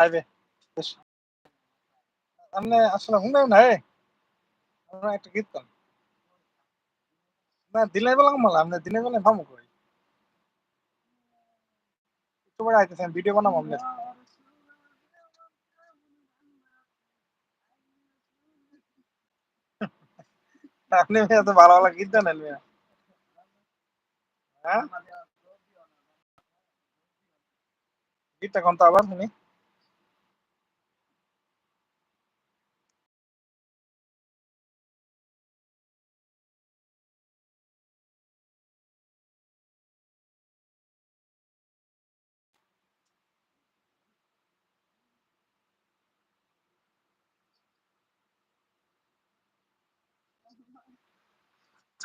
লাইভে আপনি আসলে শুনবেন না হে আমরা একটা গীত গান না দিনের বেলা বেলা পরে আইতেছেন ভিডিও আপনি এত ভালো ভালো গীত জানেন হ্যাঁ গীতটা আবার শুনি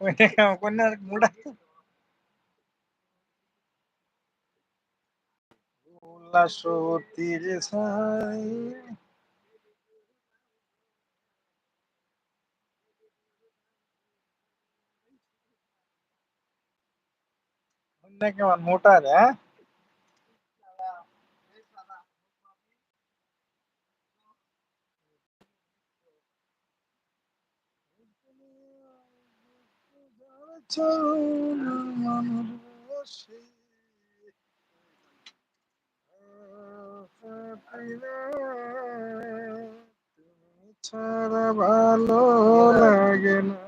கொஞ்ச நேரம் முட ஸ்ரோத்தில் சாய். இன்னைக்கு அவன் மூட்டாத? ছাড়া ভালো লাগে না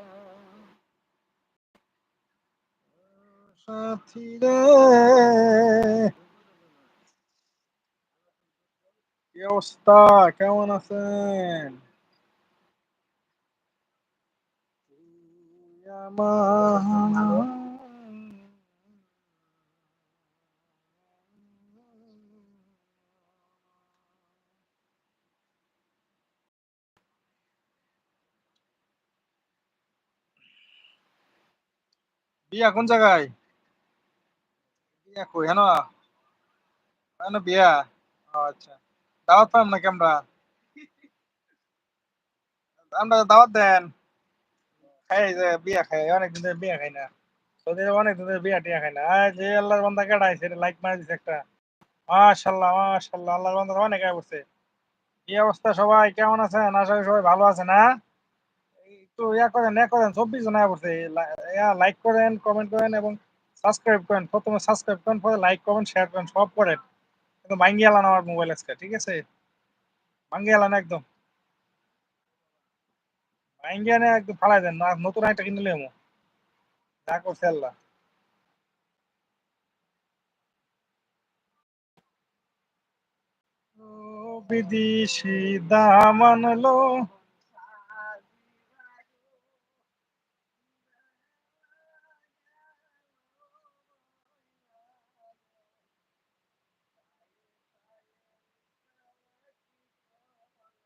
সাথী রে কি অবস্থা কেমন আছেন তুই আমার বিয়া কোন জায়গায়? বিয়া কই? হেন? হেন বিয়া? আচ্ছা। দাওয়াত পাম নাকি আমরা? আমরা দাওয়াত দেন। খাই ধরে বিয়া টিয়া যে লাইক মারি অনেক সবাই? কেমন আছেন? সবাই ভালো আছে না একটু ইয়া করেন করেন, চব্বিশ জন লাইক করেন কমেন্ট করেন এবং সাবস্ক্রাইব করেন। প্রথমে সাবস্ক্রাইব করেন, পরে লাইক কমেন্ট শেয়ার করেন, সব করেন। কিন্তু ভাঙ্গি আলান আমার মোবাইল আজকে, ঠিক আছে? ভাঙ্গি আলান একদম। ভাঙ্গি আনে একদম ফালাই দেন, না, নতুন একটা কিনলে এমো। যা করছে বিদেশি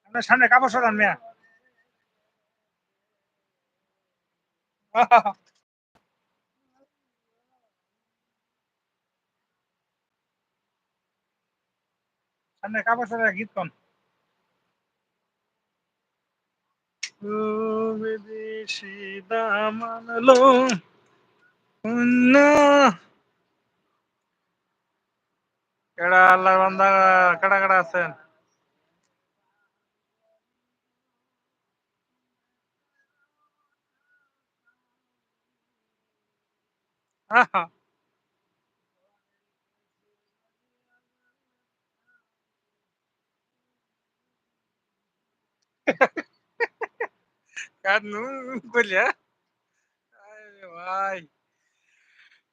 আপনার সামনে কাপড় সরান, মিয়া। সামনে কাপড় গীত কন? বিদেশি দামানলো না। কেডা আল্লাহর বান্দা কেডা কেডা আছেন?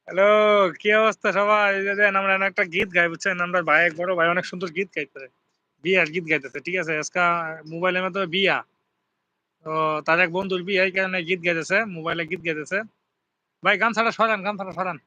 হ্যালো, কি অবস্থা সবাই? আমরা একটা গীত গাই, বুঝছেন? আমরা ভাই, এক বড় ভাই, অনেক সুন্দর গীত গাইতে বিয়ার গীত গাইতেছে, ঠিক আছে? আজকা মোবাইলের মধ্যে বিয়া। তো তার এক বন্ধুর বিয়ে, এই কারণে গীত গাইতেছে, মোবাইলে গীত গাইতেছে। ভাই গামছাটা সরান গামছাটা সরান।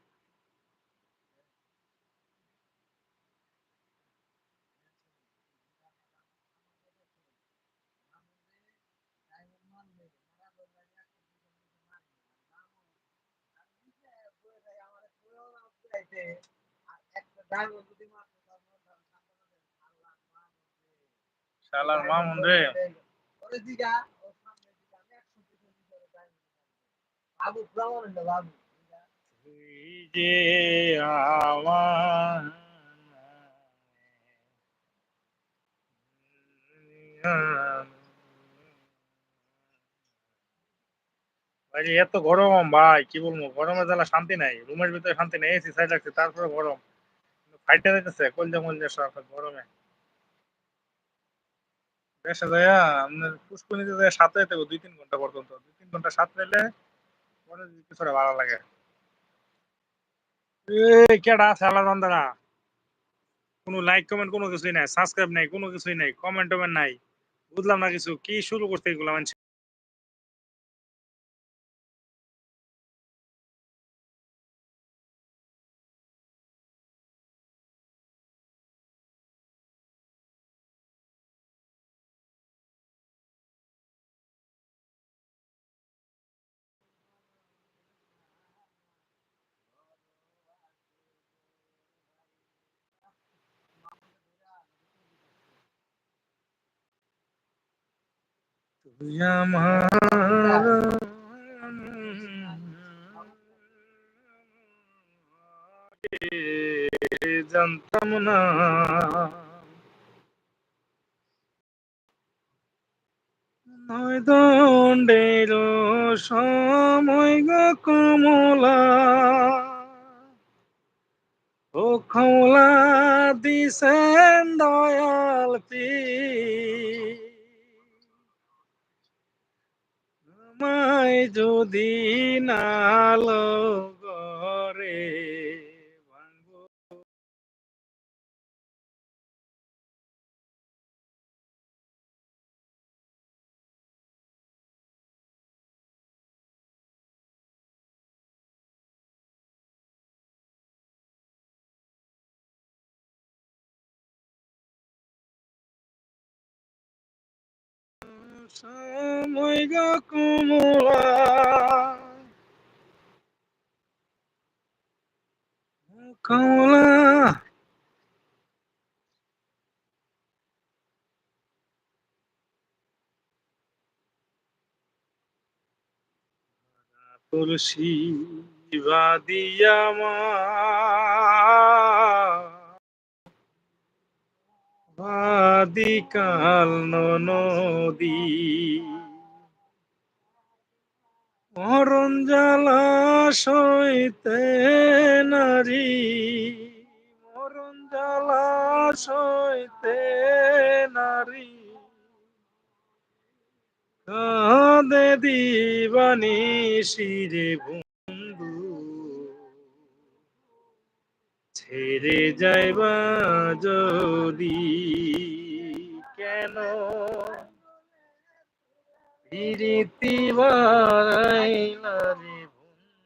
শালার মা রে। যে এত গরম ভাই কি বলব? গরমের জ্বালা শান্তি নাই। রুমের ভিতরে শান্তি নেই এসি সাইড লাগছে, তারপরে গরম। ফাইটে যাইতেছে, কলজা মলজা সব গরমে। দেশে যাইয়া আপনার পুষ্করিতে যাইয়া সাথে দুই তিন ঘণ্টা পর্যন্ত। দুই তিন ঘণ্টা সাথে ভালো লাগে। এই কেডা আছে বান্দারা? কোনো লাইক কমেন্ট কোনো কিছুই নাই সাবস্ক্রাইব নাই, কোনো কিছুই নাই কমেন্ট টমেন্ট নাই। বুঝলাম না কিছু, কি শুরু করতে এগুলো তুই জানতাম না নয় দণ্ডের সময় গো কমলা ও কমলা দিছেন দয়াল পি যদি নালো গো কমলা। কমলা। তুলসী বাদিয়া মা বাদিকাল নদী মরণ জ্বালা সইতে নারী। মরণ জ্বালা সইতে নারী। কাঁদে দিবানি শিরে বন্ধু। ছেড়ে যাইবা যদি কেন? প্রীতি বাড়াইলা রে বন্ধু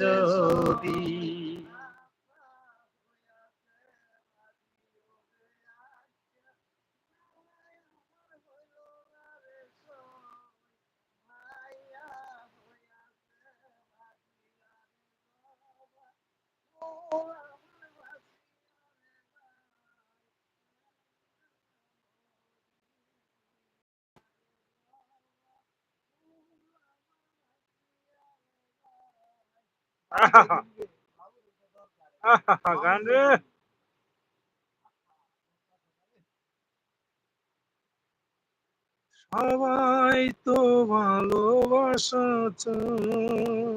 যদি আহা আহা সবাই তো ভালোবাসা চায়।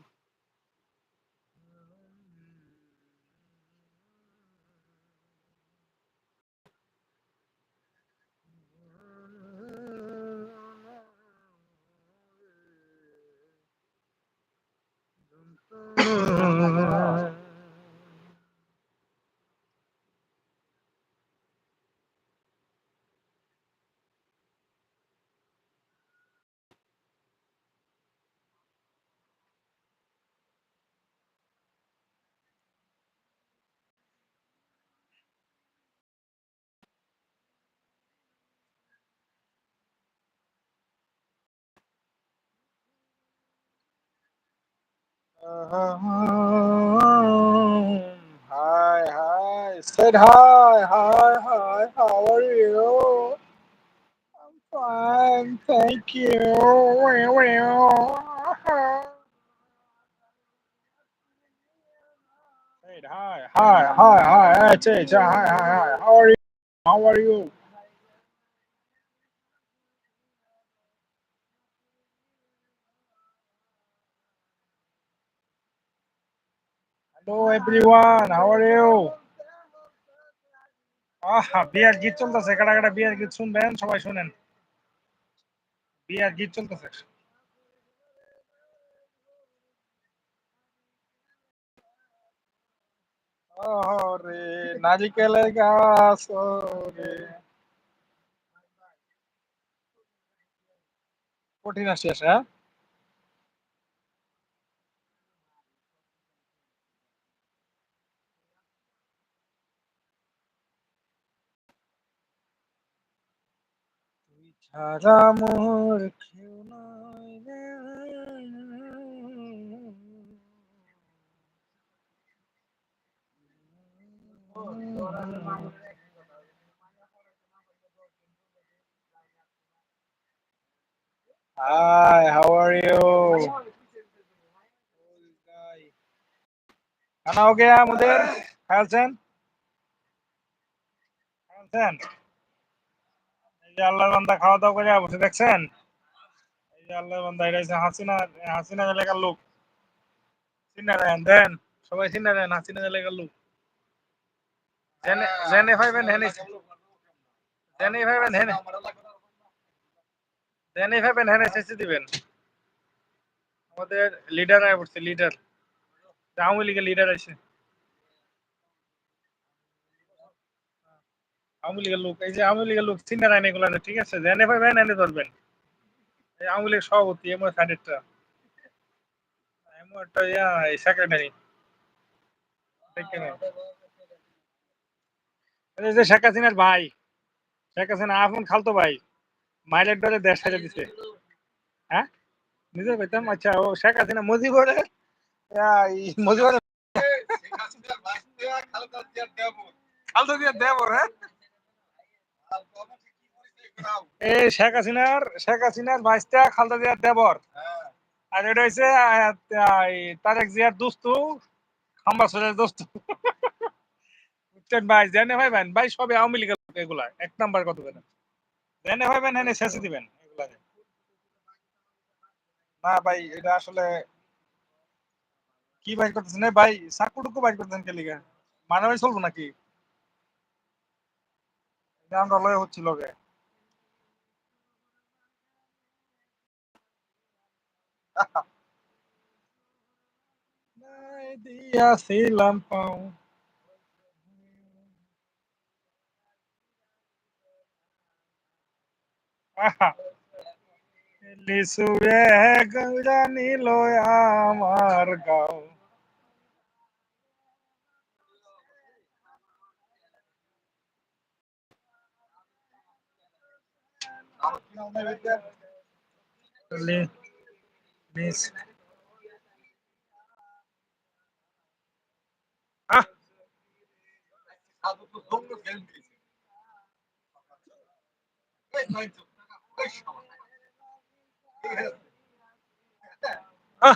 Um, hi, hi. Said hi, hi, hi. How are you? I'm fine, thank you. Well, well. Said hi, hi, hi, hi. I said hi, hi, hi. How are you? How are you? Hello, everyone. How are you? আহা বিয়ার গীত চলতেছে। কাটা কাটা বিয়ার গীত শুনবেন? সবাই শুনেন। বিয়ার গীত চলতেছে। ওরে নারিকেলের গাছ ওরে। কঠিন আসি আসে হ্যাঁ? তুই ছাড়া মোর কেউ নাই রে। Hi, how are you? खाना हो गया मुदेर খাইছেন খাইছেন এই যে আল্লাহর বান্দা খাওয়া দাওয়া করে বসে দেখছেন? এই যে বান্দা, এটা হচ্ছে হাসিনা হাসিনা এলাকার লোক। দেন দেন। সবাই দেন, হাসিনা এলাকার লোক। জেনে ভাইবেন হেনে। জেনে ভাইবেন হেনে। জেনে ভাইবেন হেনে শেষে দিবেন। আমাদের লিডার আয় পড়ছে লিডার আওয়ামী লীগের লিডার আছে আওয়ামী লীগের লোক এই যে আওয়ামী লীগের লোক চিন্তা নাই এগুলো ঠিক আছে? জেনে ভাইবেন এনে ধরবেন। এই আওয়ামী লীগ সভাপতি এমন সাইডেরটা এমন একটা ইয়া সেক্রেটারি যে শেখ হাসিনার ভাই শেখ হাসিনা আপন খালতো ভাই মাইলের ডরে দেশ ছেড়ে দিছে। হ্যাঁ? নিজে পেতাম আচ্ছা ও শেখ হাসিনা মুজিবর মুজিবর খালতো দিয়ে দেবর হ্যাঁ? এই শেখ হাসিনার শেখ হাসিনার ভাইস্তা খালদা জিয়ার দেবর। আর এটা হচ্ছে তারেক জিয়ার দোস্তু খাম্বাসরের দোস্তু। বুঝছেন ভাই জেনে ভাই ভাই ভাই সবে আওয়ামী লীগের এগুলা এক নাম্বার কত কেন জেনে ভাই শেষে দিবেন এগুলা না ভাই এটা আসলে কি বাইর করতেছেন? ভাই সাকুটুকু বাইর করতেছেন কে লিগা? মানবে চলবো নাকি? আমরা লয় হচ্ছিল গে নাই দিয়াছিলাম পাও আহা লিসুয়ে গঙ্গা নিল আমার গাও লি- মিস আহ আহ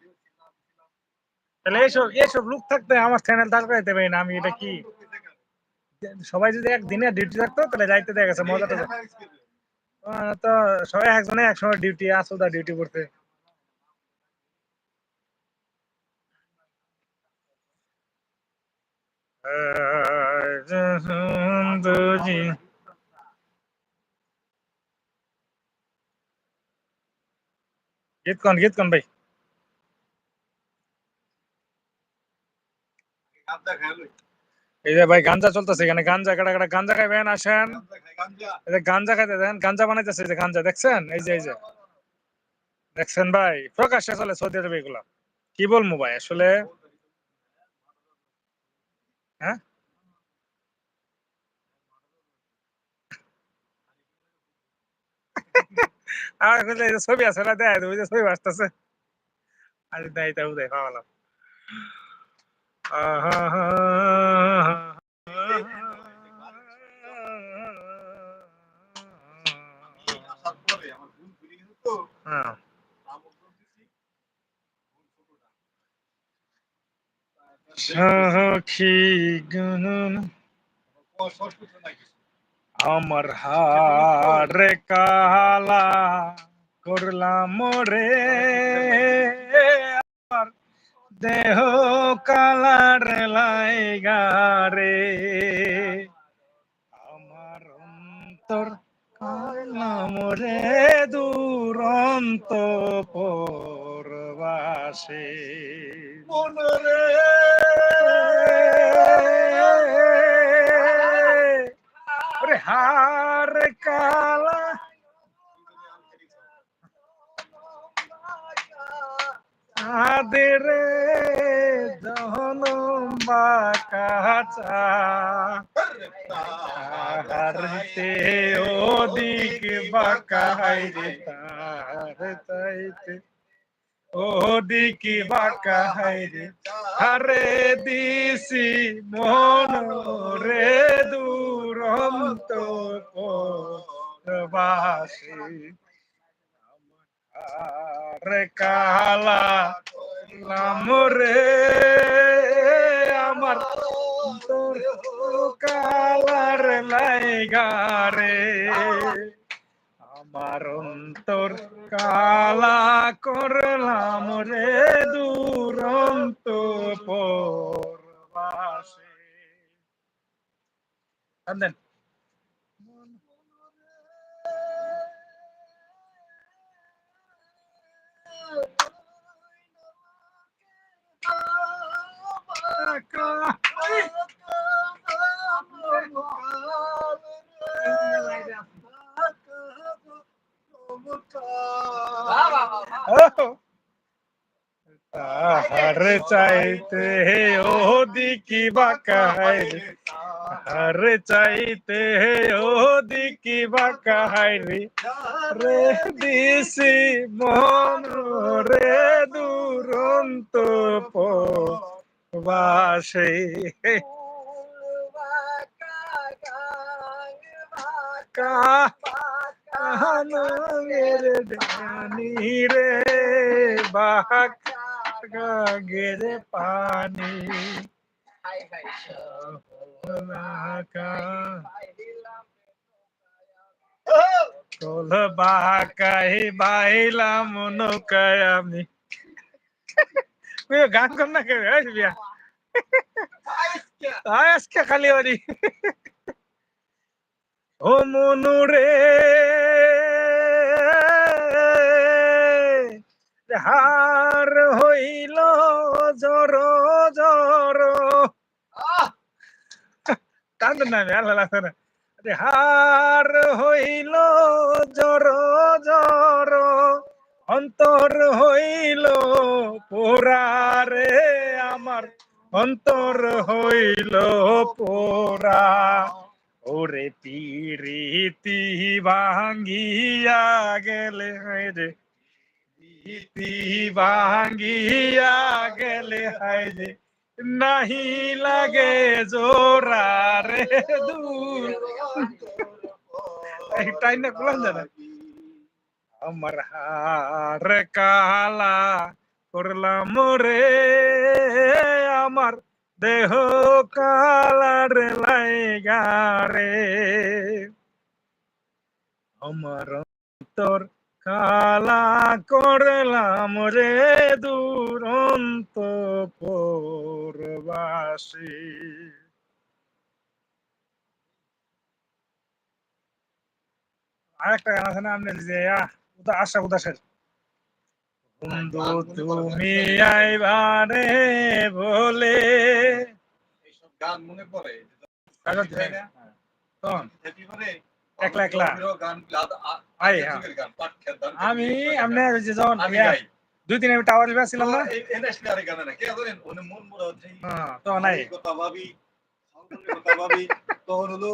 তাহলে এইসব এইসব লোক থাকতে আমার চ্যানেল না, আমি এটা কি? সবাই যদি একদিনে ডিউটি থাকতো, তাহলে যাইতে দেখা গেছে তো সবাই একজনে একসময় ডিউটি আসো ডিউটি করতে। গীত কোন গীত কোন ভাই। এই যে ভাই গাঞ্জা চলতেছে এখানে গাঞ্জা কাটা কাটা গাঞ্জা খাই খাইবেন আসেন? এই যে গাঞ্জা খাইতে দেখেন গাঞ্জা বানাইতেছে এই যে গাঞ্জা দেখছেন? এই যে এই যে। দেখছেন ভাই? প্রকাশ্যে চলে সৌদি আরবে এগুলা। কি বলব ভাই আসলে? হ্যাঁ? আর ছবি আছে না দেয় ওই যে ছবি আসতেছে। আরে দেয় তাও দেয় হ্যাঁ আমার হারে কালা করলাম রে। দেহ কালার লাইগা রে। আমার অন্তর কালাম রে দুরন্ত পরবাসে। মনরে হার কালা আদের জনম্বা কাচা হারতে ওদিক বাকাই রে তার তাইতে ওদিক বাকাই রে হারে দিছি মন রে দুরন্ত বাসী। রে কালা লামরে আমার কালার লাইগা রে। আমার অন্তর কালা করলাম রে দুরন্ত পরবাসে। হর চাইতে ও দিকি বাকাই হর চাইতে ও দিকি বাকাই রে রে দিছি মন রে দুরন্ত বাসে কা কাহানের ডানি রে বাহাক গেরে পানি। নৌকায় আমি। গান কর না আসবিয়া আজকে খালি বাড়ি ও মনু রে। হার হইল জর জর। কান্দ না মেলা লাগছে না হার হইল জর জর। অন্তর হইল পোরা রে আমার। অন্তর হইল পোরা ওরে পিরিতি ভাঙ্গিয়া গেলে রে। পিরিতি ভাঙ্গিয়া গেলে হায় রে। নাহি লাগে জোরা রে দূর টাইম না কুলান জানা আমার হার কালা করলাম রে আমার দেহ কালার লাইগা রে। আমার অন্তর কালা করলাম রে দুরন্ত পরবাসী। আরেকটা গান আছে না, আপনি যে আশা উদাসের। বন্ধু তুমি আইবারে গান মনে পড়ে? একেবারে একলা হ্যাঁ। আমি ওই যে যখন। দুই দিন আমি টাওয়ার লিবা ছিলাম না। তো মন হ্যাঁ, নাই কথা ভাবি, কথা ভাবি, তখন হলো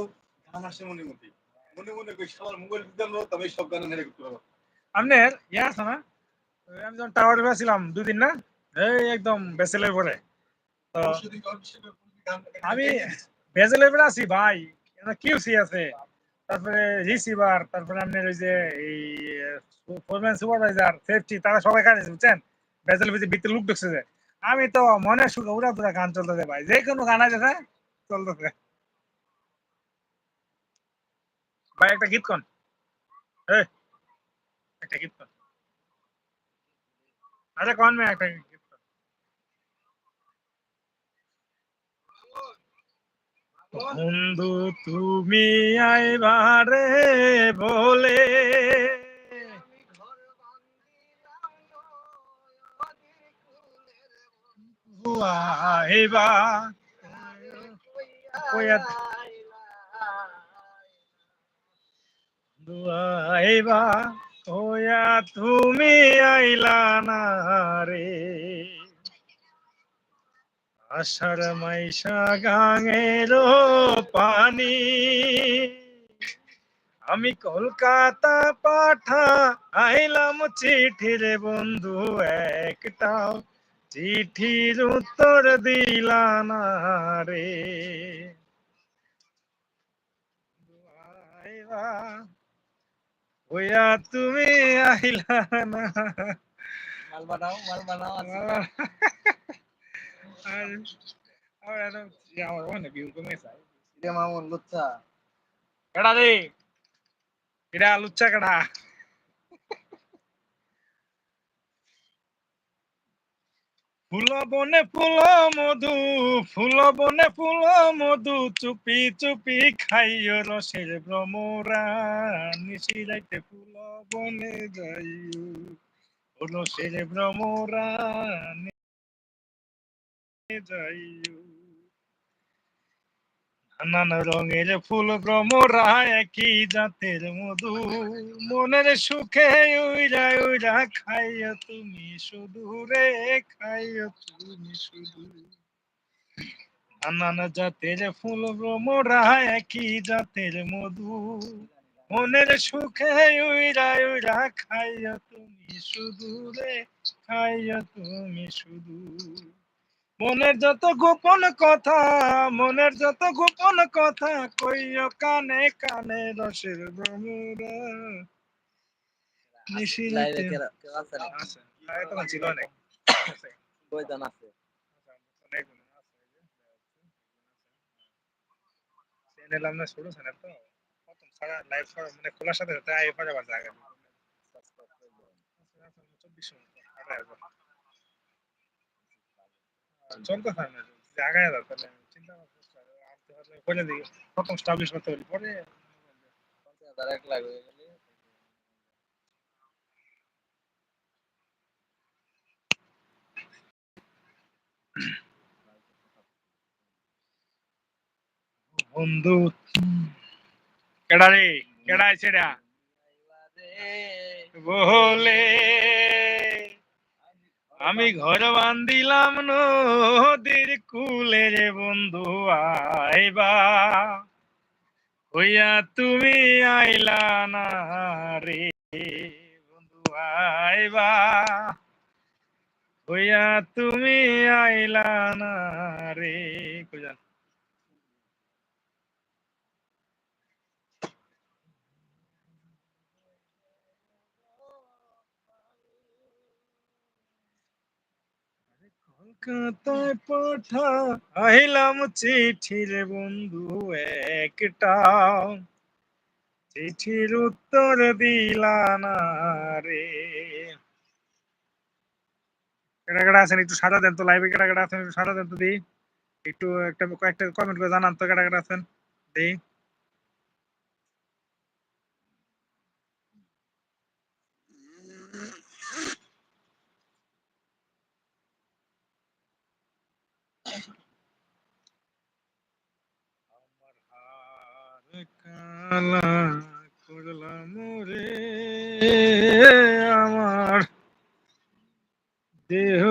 গান আসে মনে মধ্যে। মনে মনে কই সবার মোবাইল দিতাম না, তবে সব গান ইয়া আছে না? আমি যখন টাওয়ার ছিলাম দুই না, এই একদম বেসেলের পরে। তো আমি। বেজেলের পরে আছি, ভাই। কিউসি আছে। তারপরে রিসিভার, তারপরে আপনার ওই যে এই ফোরম্যান সুপারভাইজার সেফটি তারা সবাই কাটে বুঝছেন? বেজেল ভিতরে ভিতরে লুক ঢুকছে যে। আমি তো মনে সুখে উড়া পুরা গান চলতেছে, ভাই। যে কোনো গান আছে না চলতেছে। ভাই, একটা গীত কোন। একটা গীত কোন। আচ্ছা কোন গীত কোন। বন্ধু তুমি আইবারে বলে আইবা। আইবা। ওয়া তুমি আইলা না রে। আষাঢ় মাইশা গাঙের পানি। আমি কলকাতা পাঠা আইলাম চিঠির বন্ধু একটাও। চিঠির উত্তর দিলা না রে। ওয়া তুমি আইলা না। মাল বানাও মাল বানাও আর আর আর আমার ওখানে বিউল কমে যায় রে মামুন লুচ্চা। কেডা রে? কেডা লুচ্চা কেডা? ফুল বনে ফুল, মধু, ফুল বনে ফুল, মধু, চুপি চুপি খাইও রসের ভ্রমরা নিশি রাইতে ফুল বনে যাইও রসের ভ্রমরা যাইও। নানান রঙের ফুল ব্রহ্ম ভ্রমরা একই জাতের মধু। মনের সুখে উইরা উইরা খাইও তুমি শুধু রে, খাইও তুমি শুধু। নানান জাতের ফুল ভ্রমরা একই জাতের মধু। মনের সুখে উইরা উইরা খাইও তুমি শুধু রে, খাইও তুমি শুধু। মনের যত গোপন কথা মনের যত গোপন কথা কইও কানে কানে রসের ভ্রমরা সারা মানে খোলার সাথে সাথে আই পারে বার জায়গা চব্বিশ চলতে থাকে না জায়গায় দাও তাহলে চিন্তা ভাবনা করে দিই প্রথম স্টাবলিশ করতে পারি পরে পঞ্চাশ হাজার এক লাখ হয়ে গেলে বন্ধু কেডা রে কেডা আছে রে বলে আমি ঘর বান্ধিলাম নদীর কুলে রে বন্ধু, আইবা। হইয়া তুমি আইলা না রে বন্ধু, আইবা। হইয়া তুমি আইলা না রে কই কলকাতায় পাঠা আইলাম চিঠি রে বন্ধু একটা। চিঠির উত্তর দিলা না রে কেডা কেডা আছেন? একটু সাদা দেন তো লাইভে কেডা কেডা আছেন? একটু সাদা দেন তো দি। একটু একটা কয়েকটা কমেন্ট করে জানান তো কেটা কেডা আছেন? দি হার কালা করলাম রে আমার। দেহ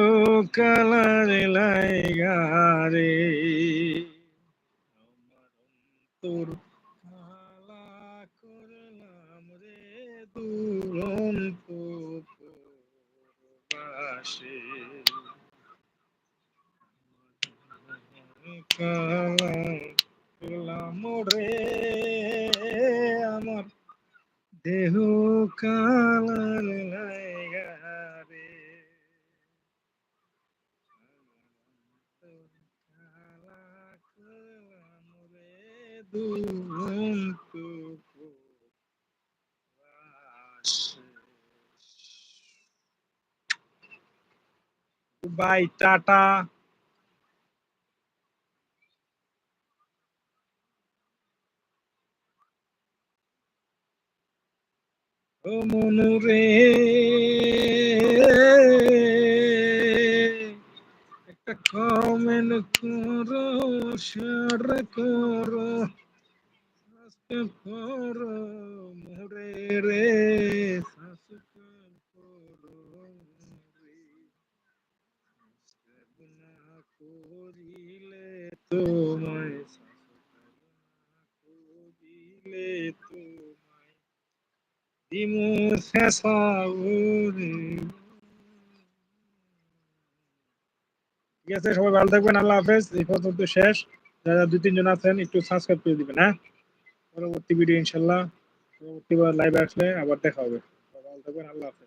কালার লাইগা রে। অন্তর কালা করলাম রে দুরন্ত প্রবাসে। কালা করলাম রে দেহ কালার লাইগা রে কালা করলাম রে দুরন্ত বাই টাটা ও মনুরে। একটা কমেন্ট করো শেয়ার করো সাবস্ক্রাইব করো মোরে রে সাবস্ক্রাইব করো করিলে তোমায় সাবস্ক্রাইব না করিলে তোমায় দিমু শেষাউরে ঠিক আছে, সবাই ভালো থাকবেন, আল্লাহ হাফেজ। এই পর্যন্ত শেষ। যারা দুই, তিনজন আছেন, একটু সাবস্ক্রাইব করে দিবেন হ্যাঁ? পরবর্তী ভিডিও ইনশাল্লাহ পরবর্তী লাইভ আসলে আবার দেখা হবে। ভালো থাকবেন, আল্লাহ হাফেজ।